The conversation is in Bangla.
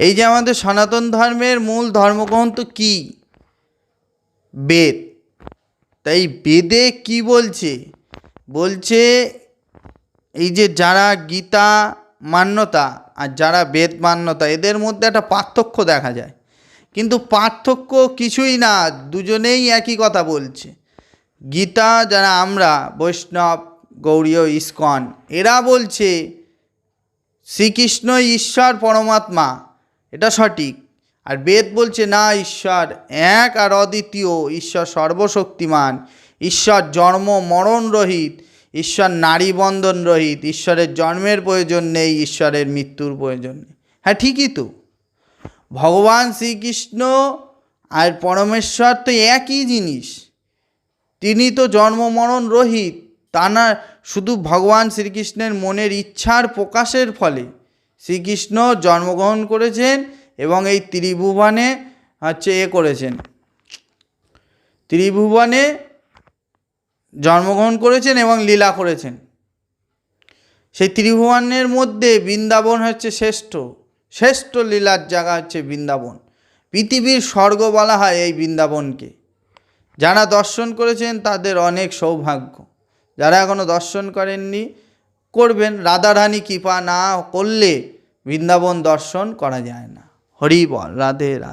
এই যে আমাদের সনাতন ধর্মের মূল ধর্মগ্রন্থ কি? বেদ। তাই বেদে কি বলছে? বলছে এই যে যারা গীতা মান্যতা আর যারা বেদ মান্যতা, এদের মধ্যে একটা পার্থক্য দেখা যায়। কিন্তু পার্থক্য কিছুই না, দুজনেই একই কথা বলছে। গীতা যারা আমরা, বৈষ্ণব, গৌরীয়, ইস্কন, এরা বলছে শ্রীকৃষ্ণ ঈশ্বর পরমাত্মা। এটা সঠিক। আর বেদ বলছে, না, ঈশ্বর এক আর অদ্বিতীয়। ঈশ্বর সর্বশক্তিমান। ঈশ্বর জন্ম মরণ রহিত। ঈশ্বর নারী বন্ধন রহিত। ঈশ্বরের জন্মের প্রয়োজন নেই, ঈশ্বরের মৃত্যুর প্রয়োজন নেই। হ্যাঁ ঠিকই তো। ভগবান শ্রীকৃষ্ণ আর পরমেশ্বর তো একই জিনিস। তিনি তো জন্ম মরণ রহিত। তা না, শুধু ভগবান শ্রীকৃষ্ণের মনের ইচ্ছার প্রকাশের ফলে। শ্রীকৃষ্ণ জন্মগ্রহণ করেছেন এবং এই ত্রিভুবনে হচ্ছে এ করেছেন। ত্রিভুবনে জন্মগ্রহণ করেছেন এবং লীলা করেছেন। সেই ত্রিভুবনের মধ্যে বৃন্দাবন হচ্ছে শ্রেষ্ঠ। শ্রেষ্ঠ লীলার জায়গা হচ্ছে বৃন্দাবন। পৃথিবীর স্বর্গ বলা হয় এই বৃন্দাবনকে। যারা দর্শন করেছেন তাদের অনেক সৌভাগ্য। যারা এখনও দর্শন করেননি করবেন রাধারানী কৃপা না করলে বৃন্দাবন দর্শন করা যায় না। হরি বল রাধে রাধে।